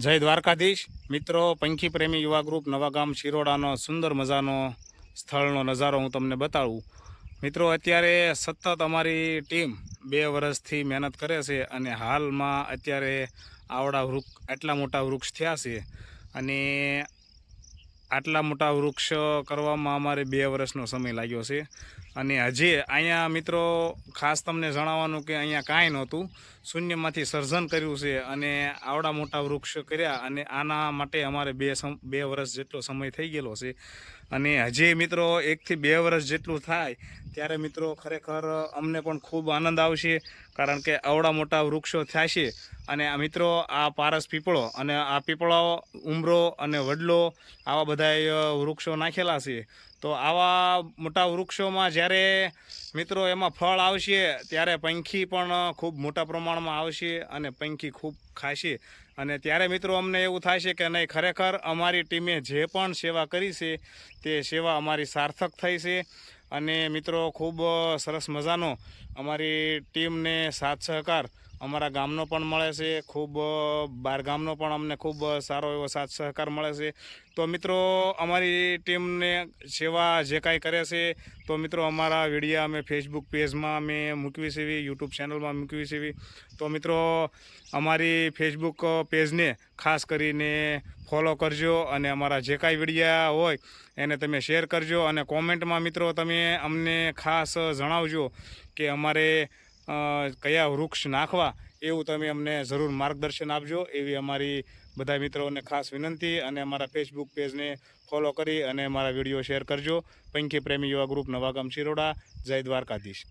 જય દ્વારકાધીશ. મિત્રો, પંખી પ્રેમી યુવા ગ્રુપ નવાગામ શિરોડાનો સુંદર મજાનો સ્થળનો નજારો હું તમને બતાવું. મિત્રો, અત્યારે સતત અમારી ટીમ બે વર્ષથી મહેનત કરે છે અને હાલમાં અત્યારે આવડા વૃક્ષ, આટલા મોટા વૃક્ષ થયા છે. અને આટલા મોટા વૃક્ષ કરવામાં અમારે બે વર્ષનો સમય લાગ્યો છે. અને હજી અહીંયા મિત્રો ખાસ તમને જણાવવાનું કે અહીંયા કાંઈ નહોતું. શૂન્યમાંથી સર્જન કર્યું છે અને આવડા મોટા વૃક્ષ કર્યા અને આના માટે અમારે બે બે વર્ષ જેટલો સમય થઈ ગયેલો છે. અને હજી મિત્રો એકથી બે વર્ષ જેટલું થાય ત્યારે મિત્રો ખરેખર અમને પણ ખૂબ આનંદ આવશે, કારણ કે આવડા મોટા વૃક્ષો થશે અને આ મિત્રો, આ પારસ પીપળો અને આ પીપળો, ઉમરો અને વડલો, આવા બધા વૃક્ષો નાખેલા છે. તો આવા મોટા વૃક્ષોમાં જ્યારે મિત્રો એમાં ફળ આવશે, ત્યારે પંખી પણ ખૂબ મોટા પ્રમાણમાં આવશે અને પંખી ખૂબ ખાશે. અને ત્યારે મિત્રો અમને એવું છે કે નહીં, ખરેખર અમારી ટીમે જે પણ સેવા કરી છે, તે સેવા અમારી સાર્થક થઈ છે. અને મિત્રો, ખૂબ સરસ મજાનો અમારી ટીમને સાથ સહકાર અમારા ગામનો પણ મળે છે. ખૂબ બહારગામનો પણ અમને ખૂબ સારો એવો સાથ સહકાર મળે છે. તો મિત્રો, અમારી ટીમને સેવા જે કાંઈ કરે છે, તો મિત્રો, અમારા વિડીયા અમે ફેસબુક પેજમાં અમે મૂકવી છે યુટ્યુબ ચેનલમાં મૂકવી છે. તો મિત્રો, અમારી ફેસબુક પેજને ખાસ કરીને ફોલો કરજો અને અમારા જે કાંઈ વિડીયા હોય એને તમે શેર કરજો અને કોમેન્ટમાં મિત્રો તમે અમને ખાસ જણાવજો કે અમારે કયા વૃક્ષ નાખવા એવું તમે અમને જરૂર માર્ગદર્શન આપજો. એવી અમારી બધા મિત્રોને ખાસ વિનંતી અને અમારા ફેસબુક પેજને ફોલો કરી અને અમારા વીડિયો શેર કરજો. પંખી પ્રેમી યુવા ગ્રુપ નવાગામ શિરોડા. જય દ્વારકાધીશ.